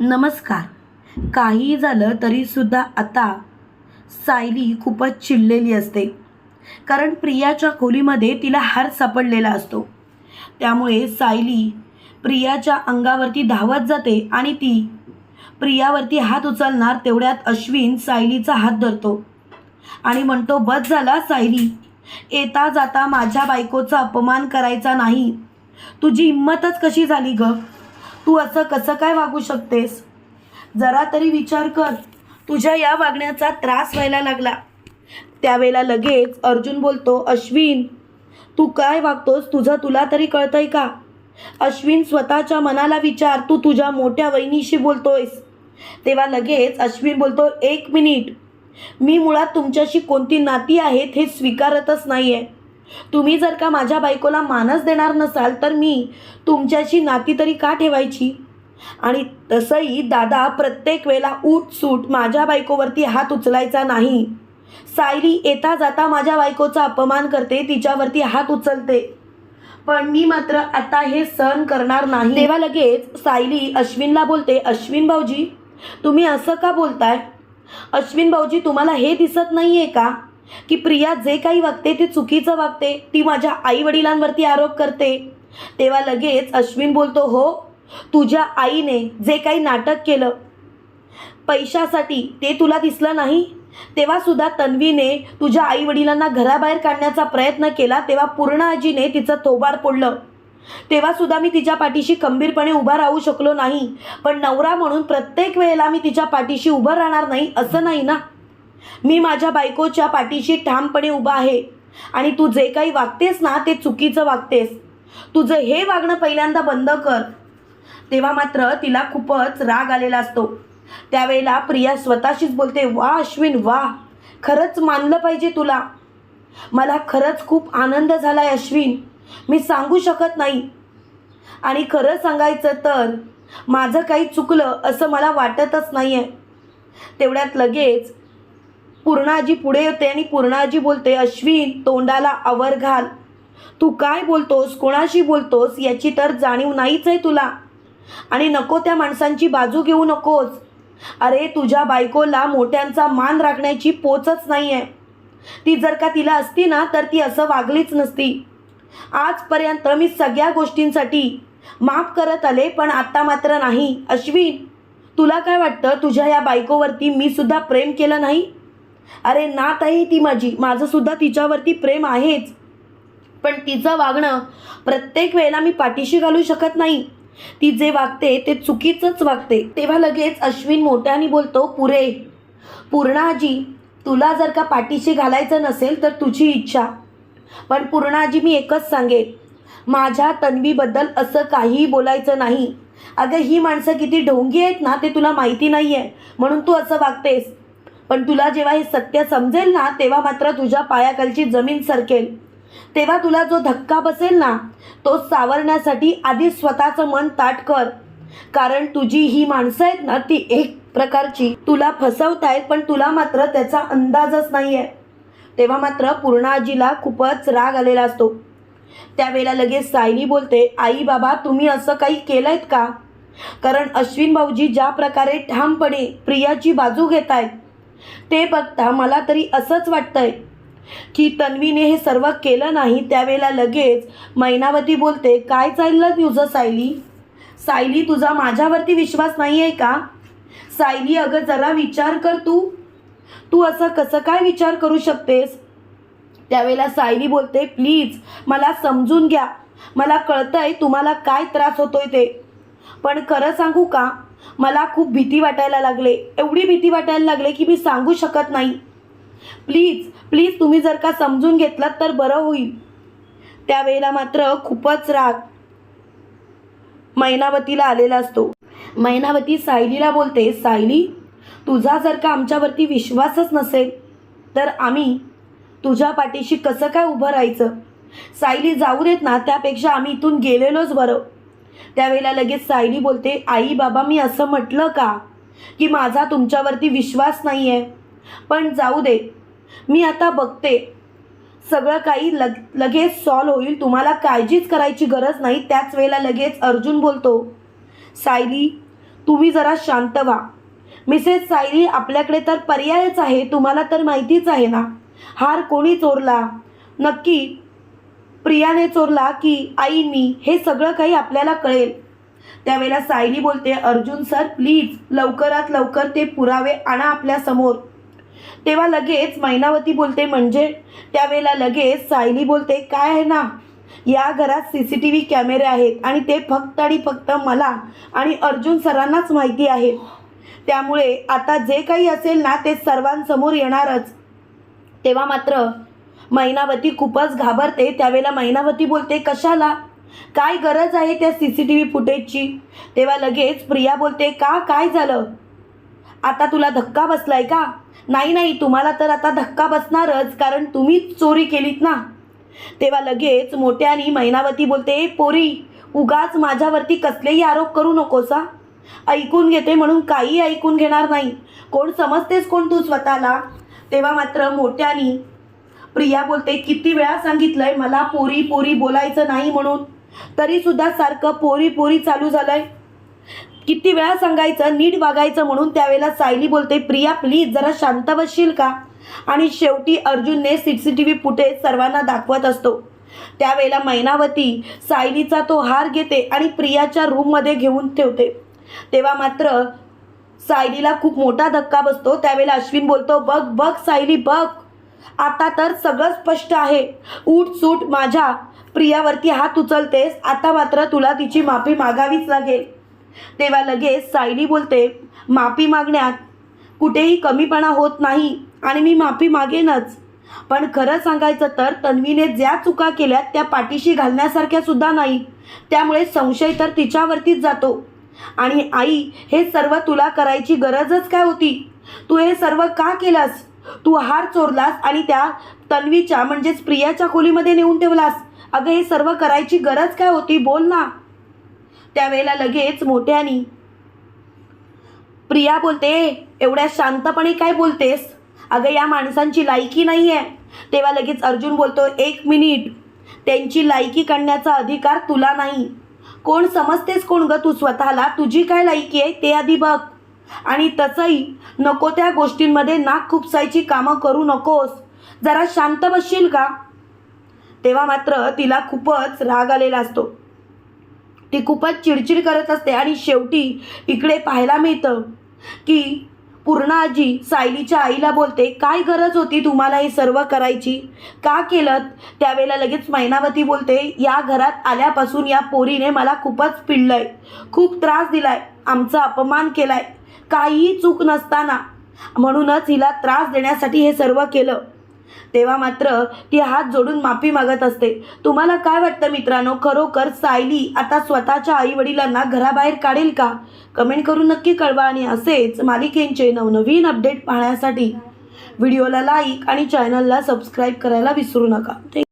नमस्कार. काही झालं तरीसुद्धा आता सायली खूपच चिडलेली असते. कारण प्रियाच्या खोलीमध्ये तिला हार सापडलेला असतो. त्यामुळे सायली प्रियाच्या अंगावरती धावत जाते आणि ती प्रियावरती हात उचलणार तेवढ्यात अश्विन सायलीचा हात धरतो. आणि म्हणतो बस झाला सायली. येता जाता माझ्या बायकोचा अपमान करायचा नाही. तुझी हिंमतच कशी झाली ग? तू असं कसं काय वागू शकतेस? जरा तरी विचार कर. तुझ्या या वागण्याचा त्रास व्हायला लागला. त्यावेळेला लगेच अर्जुन बोलतो अश्विन तू काय वागतोस? तुझं तुला तरी कळतंय का? अश्विन स्वतःच्या मनाला विचार. तू तुझ्या मोठ्या वहिनीशी बोलतोयस. तेव्हा लगेच अश्विन बोलतो एक मिनिट. मी मुळात तुमच्याशी कोणती नाती आहेत हे स्वीकारतच नाही आहे तुम्ही जर का माझ्या बायकोला मानच देणार नसाल तर मी तुमच्याशी नाती तरी का ठेवायची? आणि तसंही दादा प्रत्येक वेळेला सूट माझ्या बायकोवरती हात उचलायचा नाही. सायली येता जाता माझ्या बायकोचा अपमान करते तिच्यावरती हात उचलते. पण मी मात्र आता हे सहन करणार नाही. तेव्हा लगेच सायली अश्विनला बोलते अश्विन भाऊजी तुम्ही असं का बोलताय? अश्विन भाऊजी तुम्हाला हे दिसत नाही आहे का? की प्रिया जे काही वागते ते चुकीचं वागते ती माझ्या आई वडिलांवरती आरोप करते. तेव्हा लगेच अश्विन बोलतो हो तुझ्या आईने जे काही नाटक केलं पैशासाठी ते तुला दिसलं नाही? तेव्हा सुद्धा तन्वीने तुझ्या आई वडिलांना घराबाहेर काढण्याचा प्रयत्न केला तेव्हा पूर्ण आजीने तिचं थोबाड फोडलं. तेव्हा सुद्धा मी तिच्या पाठीशी खंबीरपणे उभा राहू शकलो नाही पण नवरा म्हणून प्रत्येक वेळेला मी तिच्या पाठीशी उभं राहणार नाही असं नाही ना? मी माझ्या बायकोच्या पाठीशी ठामपणे उभा आहे. आणि तू जे काही वागतेस ना ते चुकीचं वागतेस. तुझं हे वागणं पहिल्यांदा बंद कर. तेव्हा मात्र तिला खूपच राग आलेला असतो. त्यावेळेला प्रिया स्वतःशीच बोलते वा अश्विन वा. खरंच मानलं पाहिजे तुला. मला खरंच खूप आनंद झाला आहे अश्विन. मी सांगू शकत नाही. आणि खरं सांगायचं तर माझं काही चुकलं असं मला वाटतच नाही आहे तेवढ्यात लगेच पूर्णाजी पुढे येते आणि पूर्णाजी बोलते अश्विन तोंडाला आवर घाल. तू काय बोलतोस? कोणाशी बोलतोस? याची तर जाणीव नाहीच आहे तुला. आणि नको त्या माणसांची बाजू घेऊ नकोस. अरे तुझ्या बायकोला मोठ्यांचा मान राखण्याची पोचच नाही आहे ती जर का तिला असती ना तर ती असं वागलीच नसती. आजपर्यंत मी सगळ्या गोष्टींसाठी माफ करत आले पण आत्ता मात्र नाही. अश्विन तुला काय वाटतं? तुझ्या या बायकोवरती मी सुद्धा प्रेम केलं नाही? अरे नात आहे ती माझी. माझंसुद्धा तिच्यावरती प्रेम आहेच. पण तिचं वागणं प्रत्येक वेळेला मी पाठीशी घालू शकत नाही. ती जे वागते ते चुकीचंच वागते. तेव्हा लगेच अश्विन मोठ्याने बोलतो पुरे पूर्णाजी तुला जर का पाठीशी घालायचं नसेल तर तुझी इच्छा. पण पूर्णाजी मी एकच सांगेन. माझ्या तन्वीबद्दल असं काहीही बोलायचं नाही. अगं ही माणसं किती ढोंगी आहेत ना ते तुला माहिती नाही आहे म्हणून तू असं वागतेस. पण तुला जेव्हा हे सत्य समजेल ना तेव्हा मात्र तुझ्या पायाखालची जमीन सरकेल. तेव्हा तुला जो धक्का बसेल ना तो सावरण्यासाठी आधी स्वतःचं मन ताट कर. कारण तुझी ही माणसं आहेत ना ती एक प्रकारची. तुला फसवतायत पण तुला मात्र त्याचा अंदाजच नाही आहे तेव्हा मात्र पूर्णाजीला खूपच राग आलेला असतो. त्यावेळेला लगेच सायली बोलते आई बाबा तुम्ही असं काही केलंयत का? कारण अश्विन भाऊजी ज्या प्रकारे ठामपणे प्रियाची बाजू घेत आहेत ते बघता मला तरी असंच वाटतंय की तन्वीने हे सर्व केलं नाही त्यावेळेला लगेच मैनावती बोलते काय चाललं तुझं सायली? सायली तुझा माझ्यावरती विश्वास नाही आहे का? सायली अगं जरा विचार कर तू. तू असं कसं काय विचार करू शकतेस? त्यावेळेला सायली बोलते प्लीज मला समजून घ्या. मला कळतंय तुम्हाला काय त्रास होतोय ते. पण खरं सांगू का? मला खूप भीती वाटायला लागले. एवढी भीती वाटायला लागले की मी सांगू शकत नाही. प्लीज प्लीज तुम्ही जर का समजून घेतलात तर बरं होईल. त्यावेळेला मात्र खूपच राग मैनावतीला आलेला असतो. मैनावती सायलीला बोलते सायली तुझा जर का आमच्यावरती विश्वासच नसेल तर आम्ही तुझ्या पाठीशी कसं काय उभं राहायचं? सायली जाऊ देत ना त्यापेक्षा आम्ही इथून गेलेलोच बरं. त्यावेळेला लगेच सायली बोलते आई बाबा मी असं म्हटलं का? की माझा तुमच्यावरती विश्वास नाही आहे पण जाऊ दे मी आता बघते. सगळं काही लग लगेच सॉल्व होईल. तुम्हाला काळजीच करायची गरज नाही. त्याच वेळेला लगेच अर्जुन बोलतो सायली तुम्ही जरा शांत व्हा. मिसेस सायली आपल्याकडे तर पर्यायच आहे तुम्हाला तर माहितीच आहे ना. हार कोणी चोरला? नक्की प्रियाने चोरला की आई मी हे सगळं काही आपल्याला कळेल. त्यावेळेला सायली बोलते अर्जुन सर प्लीज लवकरात लवकर ते पुरावे आणा आपल्यासमोर तेव्हा लगेच मैनावती बोलते म्हणजे? त्यावेळेला लगेच सायली बोलते काय आहे ना? या घरात सी सी टी व्ही कॅमेरे आहेत आणि ते फक्त आणि फक्त मला आणि अर्जुन सरांनाच माहिती आहे. त्यामुळे आता जे काही असेल ना ते सर्वांसमोर येणारच. तेव्हा मात्र मैनावती खूपच घाबरते. त्यावेळेला मैनावती बोलते कशाला? काय गरज आहे त्या सी सी टी व्ही फुटेजची? तेव्हा लगेच प्रिया बोलते का? काय झालं? आता तुला धक्का बसलाय का? नाही नाही तुम्हाला तर आता धक्का बसणारच कारण तुम्हीच चोरी केलीत ना. तेव्हा लगेच मोठ्यानी मैनावती बोलते पोरी उगाच माझ्यावरती कसलेही आरोप करू नकोस ऐकून घेते म्हणून काही ऐकून घेणार नाही. कोण समजतेस कोण तू स्वतःला? तेव्हा मात्र मोठ्यानी प्रिया बोलते किती वेळा सांगितलंय मला पोरी पोरी बोलायचं नाही म्हणून. तरी सुद्धा सारखं पोरी पोरी चालू झालंय. किती वेळा सांगायचं नीट वागायचं म्हणून त्यावेळेला सायली बोलते प्रिया प्लीज जरा शांत बसशील का? आणि शेवटी अर्जुनने C C T V footage सर्वांना दाखवत असतो. त्यावेळेला मैनावती सायलीचा तो हार घेते आणि प्रियाच्या रूममध्ये घेऊन ठेवते. तेव्हा मात्र सायलीला खूप मोठा धक्का बसतो. त्यावेळेला अश्विन बोलतो बघ बघ सायली बघ. आता तर सगळं स्पष्ट आहे. उठ सूट माझ्या प्रियावरती हात उचलतेस आता मात्र तुला तिची माफी मागावीच लागेल. तेव्हा लगेच सायली बोलते माफी मागण्यात कुठेही कमीपणा होत नाही आणि मी माफी मागेनच. पण खरं सांगायचं तर तन्वीने ज्या चुका केल्या त्या पाठीशी घालण्यासारख्या सुद्धा नाही. त्यामुळे संशय तर तिच्यावरतीच जातो. आणि आई हे सर्व तुला करायची गरजच काय होती? तू हे सर्व का केलास? तू हार चोरलास आणि त्या तन्वीच्या म्हणजेच प्रियाच्या खोलीमध्ये नेऊन ठेवलास. अगं हे सर्व करायची गरज काय होती? बोल ना. त्यावेळेला लगेच मोठ्यानी प्रिया बोलते एवढ्या शांतपणे काय बोलतेस? अगं या माणसांची लायकी नाही आहे तेव्हा लगेच अर्जुन बोलतो एक मिनिट. त्यांची लायकी काढण्याचा अधिकार तुला नाही. कोण समजतेस कोण ग? तू स्वतःला तुझी काय लायकी आहे? ते आधी बघ. आणि तसंही नको त्या गोष्टींमध्ये नाक खुपसायची कामं करू नकोस. जरा शांत बसशील का? तेव्हा मात्र तिला खूपच राग आलेला असतो. ती खूपच चिडचिड करत असते आणि शेवटी इकडे पाहायला मिळतं की पूर्ण आजी सायलीच्या आईला बोलते काय गरज होती तुम्हाला हे सर्व करायची? का केलं त्यावेळेला लगेच मैनावती बोलते या घरात आल्यापासून या पोरीने मला खूपच पिळलंय. खूप त्रास दिलाय. आमचा अपमान केलाय. काहीही चूक नसताना. म्हणूनच हिला त्रास देण्यासाठी हे सर्व केलं. तेव्हा मात्र ती हात जोडून माफी मागत असते. तुम्हाला काय वाटतं मित्रांनो? खरोखर सायली आता स्वतःच्या आई वडिलांना घराबाहेर काढेल का? कमेंट करून नक्की कळवा आणि असेच मालिकेंचे नवनवीन अपडेट पाहण्यासाठी व्हिडिओला लाईक आणि चॅनलला सबस्क्राईब करायला विसरू नका.